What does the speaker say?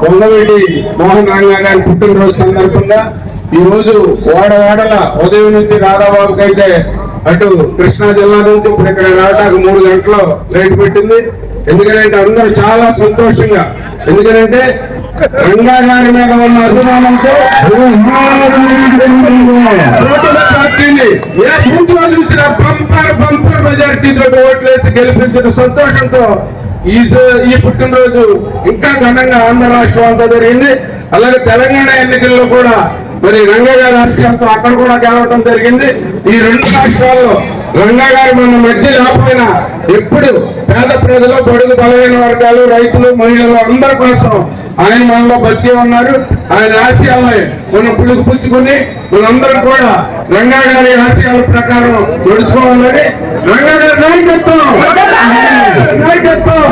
కొండవేడి మోహన్ రంగా గారి పుట్టినరోజు సందర్భంగా ఈ రోజు వాడవాడల ఉదయం నుంచి రాధాబాబుకి అయితే అటు కృష్ణా జిల్లా నుంచి ఇప్పుడు ఇక్కడ రావడానికి మూడు గంటలు లైట్ పెట్టింది. ఎందుకంటే అందరూ చాలా సంతోషంగా ఎందుకంటే రంగా గారి మీద ఉన్న అభిమానంతో ఉంది ఏ బూత్లో చూసినా బంపర్ బంపర్ మెజారిటీతో ఓట్లేసి గెలిపించిన సంతోషంతో ఈ ఈ పుట్టినరోజు ఇంకా ఘనంగా ఆంధ్ర రాష్ట్రం అంతా జరిగింది. అలాగే తెలంగాణ ఎన్నికల్లో కూడా మరి రంగా గారి ఆశయాలతో అక్కడ కూడా గెలవడం జరిగింది. ఈ రెండు రాష్ట్రాల్లో రంగా మన మధ్య లేకపోయినా ఎప్పుడు ప్రజలు బడుగు బలమైన వర్గాలు రైతులు మహిళలు అందరి కోసం ఆయన మనలో బతికే ఉన్నారు. ఆయన ఆశయాలని మనం పులుగు పుచ్చుకొని మనందరం కూడా రంగా గారి ఆశయాల ప్రకారం నడుచుకోవాలని రంగా గారి నాయకత్వం! నాయకత్వం!